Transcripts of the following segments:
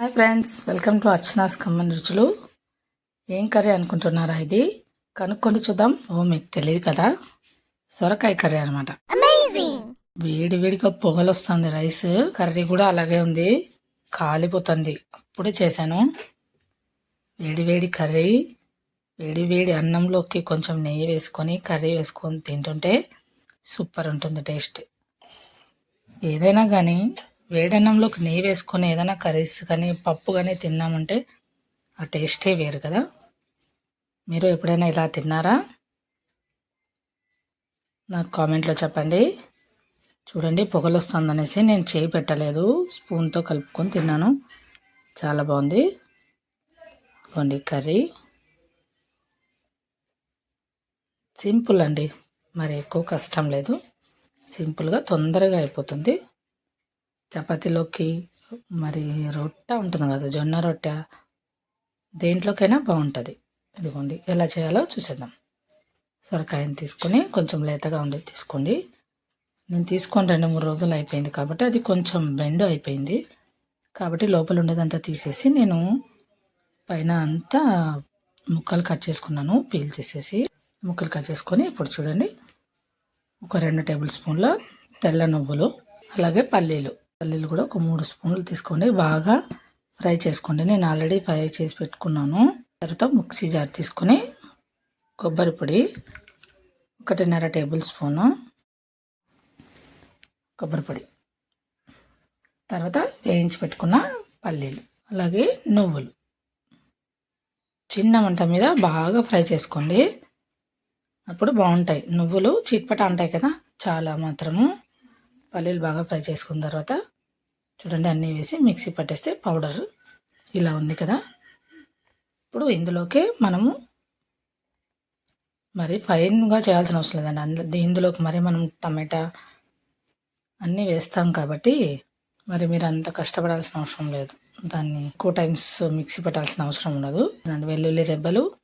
Hi friends welcome to Archana's common రుచులు. ఏం curry అనుకుంటున్నారా ఇది? కనుక్కొని చూద్దాం. ఓ మీకు తెలియదు కదా. సొరకాయ కర్రీ అనమాట వేడి వేడిగా పొగలు వస్తుంది రైస్. కర్రీ కూడా అలాగే ఉంది. కాలిపోతుంది. అప్పుడే చేశాను. వేడి వేడి కర్రీ. వేడి వేడి అన్నంలోకి కొంచెం నెయ్యి వేసుకొని కర్రీ వేసుకొని తింటుంటే సూపర్ ఉంటుంది టేస్ట్. ఏదైనా కానీ వేడన్నంలోకి నెయ్యి వేసుకొని ఏదైనా కర్రీస్ కానీ పప్పు కానీ తిన్నామంటే ఆ టేస్టే వేరు కదా. మీరు ఎప్పుడైనా ఇలా తిన్నారా? నాకు కామెంట్లో చెప్పండి. చూడండి పొగలు వస్తుందనేసి నేను చేయి పెట్టలేదు. స్పూన్తో కలుపుకొని తిన్నాను. చాలా బాగుంది. కొండి కర్రీ. సింపుల్ అండి. మరి ఎక్కువ కష్టం లేదు. సింపుల్గా తొందరగా అయిపోతుంది. చపాతీలోకి మరి రొట్టె ఉంటుంది కదా జొన్న రొట్టె. దేంట్లోకైనా బాగుంటుంది. ఇదిగోండి ఎలా చేయాలో చూసేద్దాం. సొరకాయని తీసుకొని కొంచెం లేతగా ఉండేది తీసుకోండి. నేను తీసుకొని రెండు మూడు రోజులు అయిపోయింది కాబట్టి అది కొంచెం బెండ్ అయిపోయింది. కాబట్టి లోపల ఉండేదంతా తీసేసి నేను పైన అంతా ముక్కలు కట్ చేసుకున్నాను పీల్ తీసేసి ముక్కలు కట్ చేసుకొని ఇప్పుడు చూడండి ఒక రెండు టేబుల్ స్పూన్ల తెల్ల నువ్వులు అలాగే పల్లీలు. పల్లీలు కూడా ఒక మూడు స్పూన్లు తీసుకోండి. బాగా ఫ్రై చేసుకోండి. నేను ఆల్రెడీ ఫ్రై చేసి పెట్టుకున్నాను. తర్వాత మిక్సీ జార్ తీసుకొని కొబ్బరి పొడి ఒకటిన్నర టేబుల్ స్పూను కొబ్బరి పొడి. తర్వాత వేయించి పెట్టుకున్న పల్లీలు అలాగే నువ్వులు. చిన్న మంట మీద బాగా ఫ్రై చేసుకోండి. అప్పుడు బాగుంటాయి. నువ్వులు చిట్పట అంటాయి కదా చాలా మాత్రము. పల్లీలు బాగా ఫ్రై చేసుకున్న తర్వాత చూడండి అన్నీ వేసి మిక్సీ పట్టేస్తే పౌడర్ ఇలా ఉంది కదా. ఇప్పుడు ఇందులోకే మనము మరి ఫైన్గా చేయాల్సిన అవసరం లేదండి. అందులో ఇందులోకి మరి మనం టమాటా అన్నీ వేస్తాం కాబట్టి మరి మీరు అంత కష్టపడాల్సిన అవసరం లేదు. దాన్ని ఎక్కువ టైమ్స్ మిక్సీ పెట్టాల్సిన అవసరం ఉండదు. వెల్లుల్లి రెబ్బలు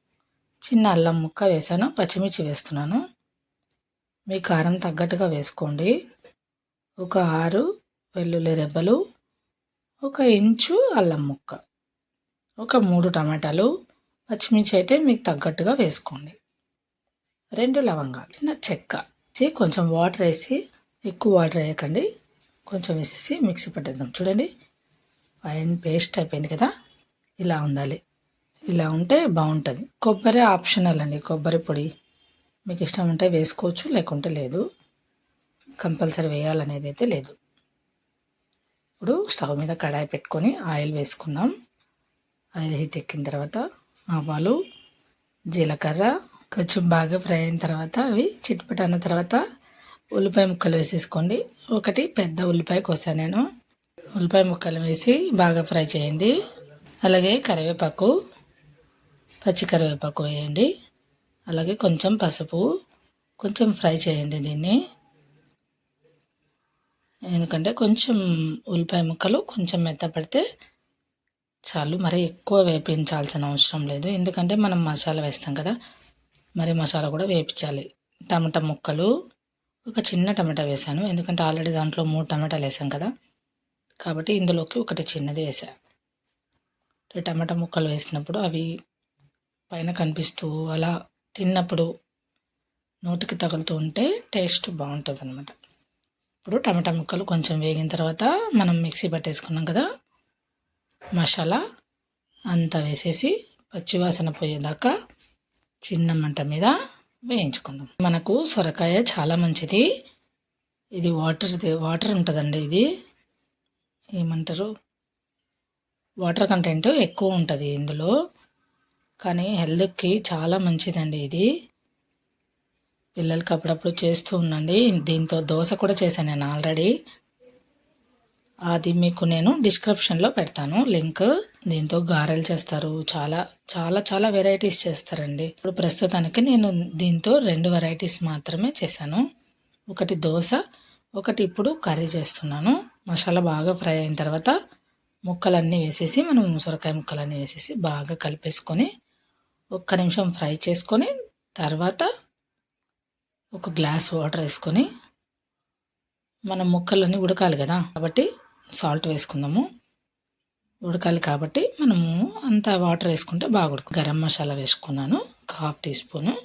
చిన్న అల్లం ముక్క వేసాను పచ్చిమిర్చి వేస్తున్నాను. మీ కారం తగ్గట్టుగా వేసుకోండి. ఒక ఆరు వెల్లుల్లి రెబ్బలు ఒక ఇంచు అల్లం ముక్క ఒక మూడు టమాటాలు పచ్చిమిర్చి అయితే మీకు తగ్గట్టుగా వేసుకోండి. రెండు లవంగాలు చిన్న చెక్క కొంచెం వాటర్ వేసి ఎక్కువ వాటర్ వేయకండి. కొంచెం వేసేసి మిక్సీ పట్టేద్దాం. చూడండి ఫైన్ పేస్ట్ అయిపోయింది కదా? ఇలా ఉండాలి. ఇలా ఉంటే బాగుంటుంది. కొబ్బరి ఆప్షనల్ అండి కొబ్బరి పొడి. మీకు ఇష్టం ఉంటే వేసుకోవచ్చు లేకుంటే లేదు. కంపల్సరీ వేయాలనేది అయితే లేదు. ఇప్పుడు స్టవ్ మీద కడాయి పెట్టుకొని ఆయిల్ వేసుకుందాం. ఆయిల్ హీట్ ఎక్కిన తర్వాత ఆవాలు జీలకర్ర కొంచెం బాగా ఫ్రై అయిన తర్వాత అవి చిట్పట అన్న తర్వాత ఉల్లిపాయ ముక్కలు వేసేసుకోండి. ఒకటి పెద్ద ఉల్లిపాయ కోసాను నేను. ఉల్లిపాయ ముక్కలు వేసి బాగా ఫ్రై చేయండి. అలాగే కరివేపాకు పచ్చి కరివేపాకు వేయండి. అలాగే కొంచెం పసుపు కొంచెం ఫ్రై చేయండి దీన్ని. ఎందుకంటే కొంచెం ఉల్లిపాయ ముక్కలు కొంచెం మెత్తపడితే చాలు. మరి ఎక్కువ వేపించాల్సిన అవసరం లేదు. ఎందుకంటే మనం మసాలా వేస్తాం కదా. మరి మసాలా కూడా వేపించాలి. టమాటా ముక్కలు ఒక చిన్న టమాటా వేసాను. ఎందుకంటే ఆల్రెడీ దాంట్లో మూడు టమాటాలు వేసాం కదా. కాబట్టి ఇందులోకి ఒకటి చిన్నది వేసా. టమాటా ముక్కలు వేసినప్పుడు అవి పైన కనిపిస్తూ అలా తిన్నప్పుడు నోటికి తగులుతూ ఉంటే టేస్ట్ బాగుంటుంది అనమాట ఇప్పుడు టమాటా ముక్కలు కొంచెం వేగిన తర్వాత మనం మిక్సీ పట్టేసుకున్నాం కదా మసాలా అంతా వేసేసి పచ్చివాసన పోయేదాకా చిన్న మంట మీద వేయించుకుందాం. మనకు సొరకాయ చాలా మంచిది. ఇది వాటర్ వాటర్ ఉంటుందండి ఇది. ఏమంటారు? వాటర్ కంటెంట్ ఎక్కువ ఉంటుంది ఇందులో. కానీ హెల్త్కి చాలా మంచిదండి ఇది. పిల్లలకి అప్పుడప్పుడు చేస్తూ ఉండండి. దీంతో దోశ కూడా చేశాను నేను ఆల్రెడీ. అది మీకు నేను డిస్క్రిప్షన్లో పెడతాను. లింక్ దీంతో గారెలు చేస్తారు. చాలా చాలా చాలా వెరైటీస్ చేస్తారండి. ఇప్పుడు ప్రస్తుతానికి నేను దీంతో రెండు వెరైటీస్ మాత్రమే చేశాను. ఒకటి దోశ ఒకటి ఇప్పుడు కర్రీ చేస్తున్నాను. మసాలా బాగా ఫ్రై అయిన తర్వాత ముక్కలన్నీ వేసేసి మనం సొరకాయ ముక్కలన్నీ వేసేసి బాగా కలిపేసుకొని ఒక్క నిమిషం ఫ్రై చేసుకొని తర్వాత ఒక గ్లాస్ వాటర్ వేసుకొని మన ముక్కలన్నీ ఉడకాలి కదా. కాబట్టి సాల్ట్ వేసుకుందాము. ఉడకాలి కాబట్టి మనము అంత వాటర్ వేసుకుంటే బాగా ఉడుకు గరం మసాలా వేసుకున్నాను. ఒక హాఫ్ టీ స్పూను.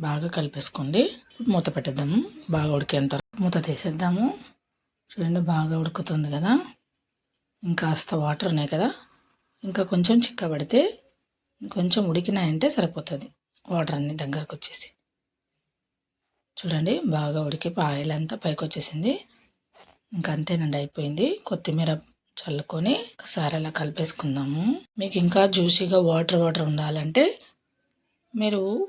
బాగా కలిపేసుకోండి. మూత పెట్టేద్దాము. బాగా ఉడికేంత మూత తీసేద్దాము. చూడండి బాగా ఉడుకుతుంది కదా. ఇంకాస్త వాటర్ ఉన్నాయి కదా. ఇంకా కొంచెం చిక్కబడితే కొంచెం ఉడికినాయంటే సరిపోతుంది. వాటర్ అన్ని దగ్గరకు వచ్చేసి. చూడండి బాగా ఉడికి ఆయిల్ అంతా పైకి వచ్చేసింది ఇంకంతేనండి అయిపోయింది. కొత్తిమీర చల్లుకొని ఒకసారి అలా కలిపేసుకుందాము. మీకు ఇంకా జ్యూసీగా వాటర్ వాటర్ ఉండాలంటే మీరు